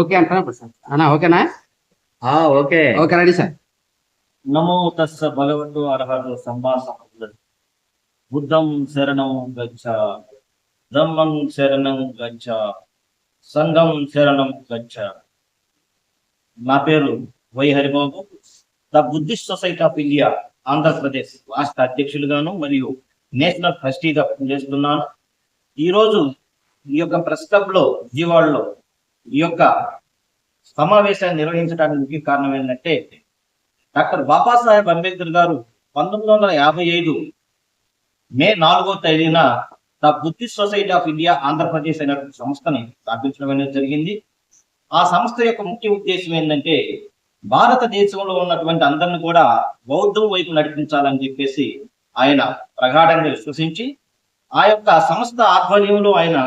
Okay అంటారా sir అన్నా ఓకేనా? ఆ ఓకే. Okay ready sir. నమో తస్స భగవతో అర్హత సంభాషణ బుద్ధం శరణం గచ్చ. ధమ్మం శరణం గచ్చ. సంఘం శరణం గచ్చ. నా పేరు Y Haribabu the Buddhist society of India Andhra Pradesh రాష్ట్ర అధ్యక్షులుగాను మరియు నేషనల్ ట్రస్టీగా పనిచేస్తున్నాను. ఈరోజు ఈ యొక్క ప్రెస్ క్లబ్లో విజయవాడలో ఈ యొక్క సమావేశాన్ని నిర్వహించడానికి ముఖ్య కారణం ఏంటంటే డాక్టర్ బాబాసాహెబ్ అంబేద్కర్ గారు పంతొమ్మిది వందల యాభై ఐదు మే నాలుగో తేదీన the Buddhist society of India Andhra Pradesh అనేటువంటి సంస్థని స్థాపించడం అనేది జరిగింది. ఆ సంస్థ యొక్క ముఖ్య ఉద్దేశం ఏంటంటే భారతదేశంలో ఉన్నటువంటి అందరిని కూడా బౌద్ధం వైపు నడిపించాలని చెప్పేసి ఆయన ప్రగాఢంగా విశ్వసించి ఆ యొక్క సంస్థ ఆధ్వర్యంలో ఆయన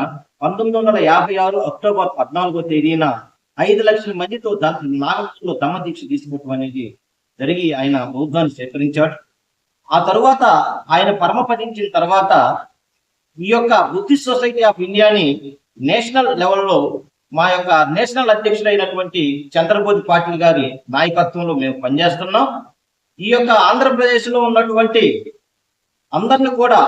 పంతొమ్మిది వందల యాభై ఆరు అక్టోబర్ పద్నాలుగో తేదీన ఐదు లక్షల మందితో నాగపూర్లో దమ్మ దీక్ష తీసుకోవటం అనేది జరిగి ఆయన బౌద్ధాన్ని స్వీకరించాడు. ఆ తరువాత ఆయన పరమపదించిన తర్వాత ఈ యొక్క బుద్ధిస్ట్ సొసైటీ ఆఫ్ ఇండియాని నేషనల్ లెవెల్లో మా యొక్క నేషనల్ అధ్యక్షుడైనటువంటి చంద్రబోధి పాటిల్ గారి నాయకత్వంలో మేము పనిచేస్తున్నాం. ఈ యొక్క ఆంధ్రప్రదేశ్లో ఉన్నటువంటి అందరిని కూడా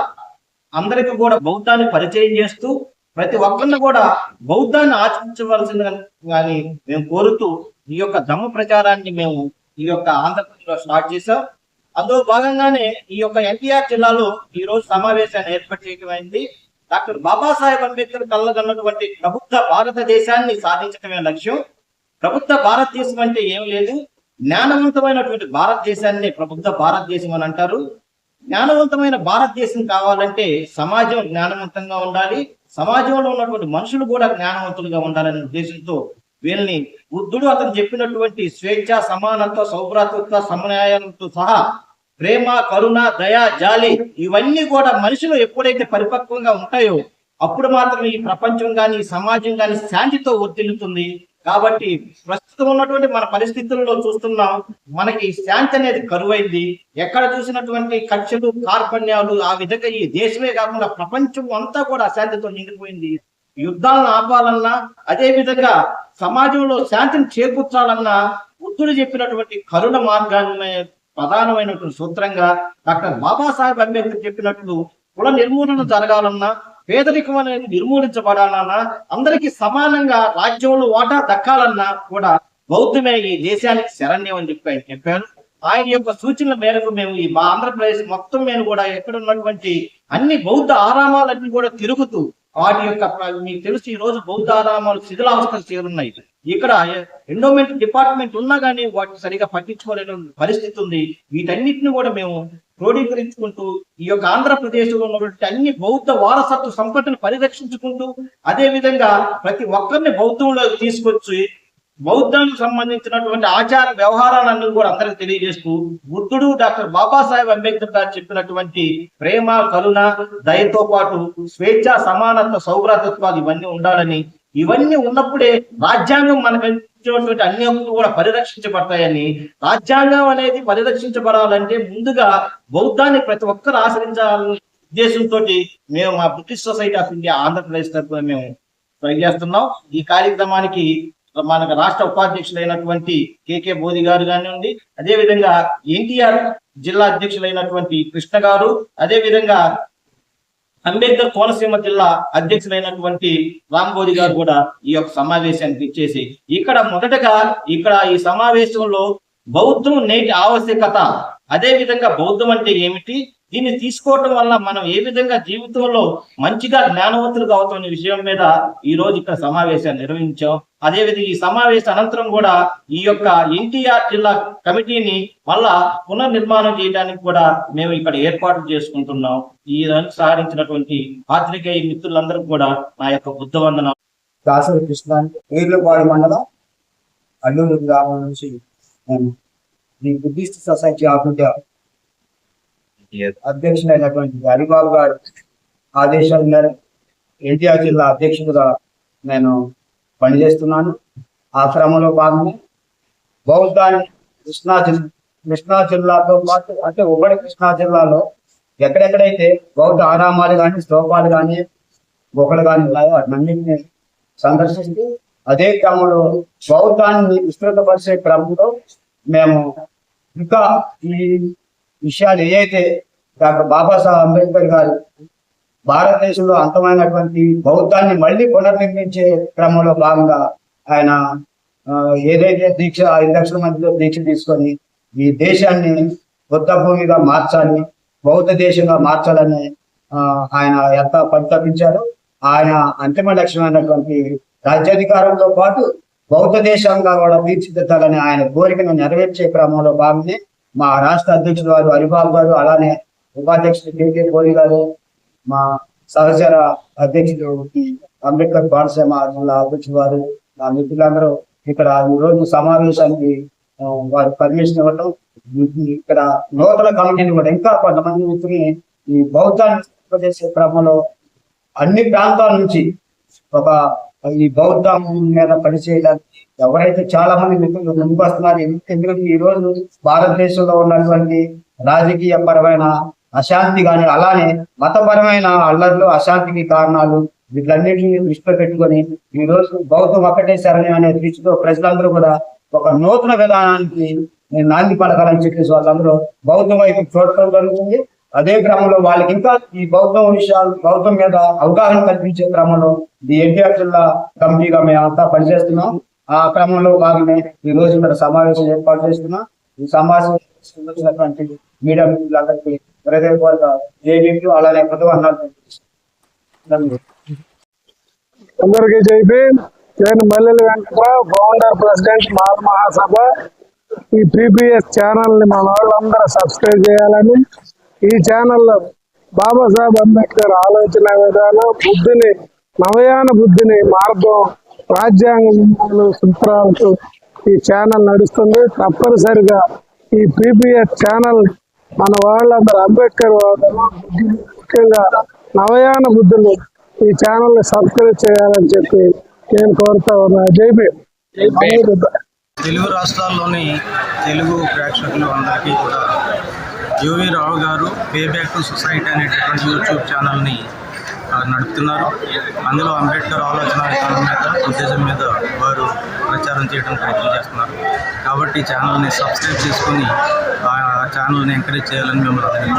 అందరికి కూడా బౌద్ధాన్ని పరిచయం చేస్తూ ప్రతి ఒక్కరిని కూడా బౌద్ధాన్ని ఆచరించవలసింది కానీ మేము కోరుతూ ఈ యొక్క ధమ్మ ప్రచారాన్ని మేము ఈ యొక్క ఆంధ్రప్రదేశ్లో స్టార్ట్ చేశాం. అందులో భాగంగానే ఈ యొక్క ఎన్టీఆర్ జిల్లాలో ఈ రోజు సమావేశాన్ని ఏర్పాటు చేయడం అయింది. డాక్టర్ బాబాసాహెబ్ అంబేద్కర్ కళ్ళగన్నటువంటి ప్రభుత్వ భారతదేశాన్ని సాధించడమే లక్ష్యం. ప్రభుత్వ భారతదేశం అంటే ఏం లేదు. జ్ఞానవంతమైనటువంటి భారతదేశాన్ని ప్రభుత్వ భారతదేశం అని అంటారు. జ్ఞానవంతమైన భారతదేశం కావాలంటే సమాజం జ్ఞానవంతంగా ఉండాలి. సమాజంలో ఉన్నటువంటి మనుషులు కూడా జ్ఞానవంతులుగా ఉండాలనే ఉద్దేశంతో వీళ్ళని బుద్ధుడు అతను చెప్పినటువంటి స్వేచ్ఛ సమానత్వ సౌభ్రాతృత్వ సమన్యాయంతో సహా ప్రేమ కరుణ దయ జాలి ఇవన్నీ కూడా మనుషులు ఎప్పుడైతే పరిపక్వంగా ఉంటాయో అప్పుడు మాత్రం ఈ ప్రపంచం గాని సమాజం కానీ శాంతితో వర్తిల్లుతుంది కాబట్టి ప్రస్తుతం ఉన్నటువంటి మన పరిస్థితుల్లో చూస్తున్నాం మనకి శాంతి అనేది కరువైంది. ఎక్కడ చూసినటువంటి కక్షలు కార్పణ్యాలు ఆ విధంగా ఈ దేశమే కాకుండా ప్రపంచం అంతా కూడా అశాంతితో నిండిపోయింది. యుద్ధాలను ఆపాలన్నా అదే విధంగా సమాజంలో శాంతిని చేకూర్చాలన్నా బుద్ధుడు చెప్పినటువంటి కరుణ మార్గాన్ని ప్రధానమైనటువంటి సూత్రంగా డాక్టర్ బాబాసాహెబ్ అంబేద్కర్ చెప్పినట్లు కుల నిర్మూలన జరగాలన్నా పేదరికం అనేది నిర్మూలించబడాలన్నా అందరికీ సమానంగా రాజ్యంలో వాటా దక్కాలన్నా కూడా బౌద్ధమే ఈ దేశానికి శరణ్యం అని చెప్పి ఆయన చెప్పారు. ఆయన యొక్క సూచనల మేరకు మేము ఈ మా ఆంధ్రప్రదేశ్ మొత్తం మీద కూడా ఎక్కడ ఉన్నటువంటి అన్ని బౌద్ధ ఆరామాలన్నీ కూడా తిరుగుతూ వాటి యొక్క మీకు తెలుసు ఈ రోజు బౌద్ధ ఆరామాలు శిథిలావస్థలు చేరున్నాయి. ఇక్కడ ఎండోమెంట్ డిపార్ట్మెంట్ ఉన్నా కానీ వాటిని సరిగా పట్టించుకోలేని పరిస్థితి ఉంది. వీటన్నిటిని కూడా మేము క్రోడీకరించుకుంటూ ఈ యొక్క ఆంధ్రప్రదేశ్లో ఉన్నటువంటి అన్ని బౌద్ధ వారసత్వ సంపదను పరిరక్షించుకుంటూ అదే విధంగా ప్రతి ఒక్కరిని బౌద్ధంలోకి తీసుకొచ్చి బౌద్ధానికి సంబంధించినటువంటి ఆచార వ్యవహారాలన్నీ కూడా అందరికి తెలియజేస్తూ బుద్ధుడు డాక్టర్ బాబాసాహెబ్ అంబేద్కర్ గారు చెప్పినటువంటి ప్రేమ కరుణ దయతో పాటు స్వేచ్ఛ సమానత్వ సౌభ్రాతత్వాలు ఇవన్నీ ఉండాలని ఇవన్నీ ఉన్నప్పుడే రాజ్యాంగం మనకు ఇచ్చినటువంటి అన్ని హక్కులు కూడా పరిరక్షించబడతాయని రాజ్యాంగం అనేది పరిరక్షించబడాలంటే ముందుగా బౌద్ధాన్ని ప్రతి ఒక్కరు ఆచరించాలని ఉద్దేశంతో మేము మా Buddhist society of India Andhra Pradesh తరఫున మేము ట్రై చేస్తున్నాం. ఈ కార్యక్రమానికి మనకు రాష్ట్ర ఉపాధ్యక్షులైనటువంటి కేకే బోధి గారు కానివ్వండి అదే విధంగా ఎన్టీఆర్ జిల్లా అధ్యక్షులైనటువంటి కృష్ణ గారు అదే విధంగా అంబేద్కర్ కోనసీమ జిల్లా అధ్యక్షులైనటువంటి రాంబోధి గారు కూడా ఈ యొక్క సమావేశానికి ఇచ్చేసి ఇక్కడ మొదటగా ఇక్కడ ఈ సమావేశంలో బౌద్ధం నేటి ఆవశ్యకత అదే విధంగా బౌద్ధం అంటే ఏమిటి? దీన్ని తీసుకోవటం వల్ల మనం ఏ విధంగా జీవితంలో మంచిగా జ్ఞానవంతులుగా అవుతున్న విషయం మీద ఈ రోజు ఇక్కడ సమావేశాన్ని నిర్వహించాం. అదేవిధంగా ఈ సమావేశ అనంతరం కూడా ఈ యొక్క ఎన్టీఆర్ జిల్లా కమిటీని మళ్ళా పునర్నిర్మాణం చేయడానికి కూడా మేము ఇక్కడ ఏర్పాటు చేసుకుంటున్నాం. ఈ సహకరించినటువంటి పాత్రికేయ మిత్రులందరికీ కూడా నా యొక్క బుద్ధ వందన దాసరి కృష్ణ మండలం అల్లూరు గ్రామం నుంచి నేను the Buddhist Society of India అధ్యక్షుడైనటువంటి Haribabu గారు ఆదేశాల మేరకు ఎన్టీఆర్ జిల్లా అధ్యక్షుడిగా నేను పనిచేస్తున్నాను. ఆ క్రమంలో భాగమే బౌద్ధాన్ని కృష్ణా జిల్లా కృష్ణా జిల్లాతో పాటు అంటే ఉమ్మడి కృష్ణా జిల్లాలో ఎక్కడెక్కడైతే బౌద్ధ ఆరామాలు కానీ స్తూపాలు కానీ గుహలు కానీ ఉన్నాయో వాటినన్నింటినీ సందర్శిస్తూ అదే క్రమంలో బౌద్ధాన్ని విస్తృతపరిచే క్రమంలో మేము ఇంకా ఈ విషయాలు ఏదైతే డాక్టర్ బాబాసాహెబ్ అంబేద్కర్ గారు భారతదేశంలో అంతమైనటువంటి బౌద్ధాన్ని మళ్ళీ పునర్నిర్మించే క్రమంలో భాగంగా ఆయన ఏదైతే దీక్ష ఐదు లక్షల మందిలో దీక్ష తీసుకొని ఈ దేశాన్ని బుద్ధ భూమిగా మార్చాలి బౌద్ధ దేశంగా మార్చాలని ఆయన ఎంత పరితపించారు ఆయన అంతిమ లక్ష్యమైనటువంటి రాజ్యాధికారంతో పాటు బౌద్ధ దేశంగా కూడా తీర్చిదిద్దాలని ఆయన కోరికను నెరవేర్చే క్రమంలో భాగమే మా రాష్ట్ర అధ్యక్షుడు వారు హరిబాబు గారు అలానే ఉపాధ్యక్షుడు కేకే కోరి గారు మా సహచర అధ్యక్షుడు అంబేద్కర్ బాణసేమ జిల్లా అధ్యక్షుడు వారు మా మిత్రులందరూ ఇక్కడ ఈ రోజు సమావేశానికి వారు పర్మిషన్ ఇవ్వడం ఇక్కడ నూతన కమిటీని కూడా ఇంకా కొంతమంది మిత్రుని ఈ బౌద్ధాన్ని చేసే క్రమంలో అన్ని ప్రాంతాల నుంచి ఒక ఈ బౌద్ధం మీద పనిచేయడానికి ఎవరైతే చాలా మంది మిత్రులు ముందుకు వస్తున్నారు ఎందుకంటే ఈ రోజు భారతదేశంలో ఉన్నటువంటి రాజకీయ పరమైన అశాంతి కానీ అలానే మతపరమైన అల్లర్లు అశాంతికి కారణాలు వీటిలన్నింటినీ దృష్టిలో పెట్టుకొని ఈ రోజు బౌద్ధం ఒక్కటే శరణ్యం అనే దృష్టితో ప్రజలందరూ కూడా ఒక నూతన విధానానికి నాంది పలకాలని చెప్పేసి వాళ్ళందరూ బౌద్ధం వైపు చూడటం జరుగుతుంది. అదే క్రమంలో వాళ్ళకి ఇంకా ఈ బౌద్ధం విషయాలు బౌద్ధం మీద అవగాహన కల్పించే క్రమంలో ఈ ఎన్టీఆర్ జిల్లా కమిటీగా మేమంతా పనిచేస్తున్నాం. ఆ క్రమంలో భాగమే ఈ రోజు ఇక్కడ సమావేశం ఏర్పాటు చేస్తున్నా. ఈ సమావేశం వచ్చినటువంటి మీడియా మిత్రులందరికీ హృదయపూర్వక జేబీలు అలానే కృతజ్ఞతలు అందరికీ చెప్పి నేను మల్లెల వెంకట్రావు ఫౌండర్ ప్రెసిడెంట్ మాల మహాసభ. ఈ పీపీఎస్ ఛానల్ని మన వాళ్ళందరూ సబ్స్క్రైబ్ చేయాలని ఈ ఛానల్లో బాబాసాహెబ్ అంబేద్కర్ ఆలోచన విధానం బుద్ధిని నవయాన బుద్ధిని మార్గం రాజ్యాంగ విలువలు, సూత్రాలతో ఈ ఛానల్ నడుస్తుంది. తప్పనిసరిగా ఈ ప్రీపిఎస్ ఛానల్ మన వాళ్ళందరూ అంబేద్కర్ ముఖ్యంగా నవయాన బుద్ధులు ఈ ఛానల్ని సబ్స్క్రైబ్ చేయాలని చెప్పి నేను కోరుతా ఉన్నా. జై భీమ్. తెలుగు రాష్ట్రాల్లోని తెలుగు ప్రేక్షకులు అందరికీ కూడా UV Rao garu pay back society అనేటటువంటి యూట్యూబ్ ఛానల్ని నడుపుతున్నారు. అందులో అంబేద్కర్ ఆలోచన విధానం మీద ఉద్దేశం మీద వారు ప్రచారం చేయడం ప్రయత్నం చేస్తున్నారు. కాబట్టి ఛానల్ని సబ్స్క్రైబ్ చేసుకుని ఆ ఛానల్ని ఎంకరేజ్ చేయాలని మిమ్మల్ని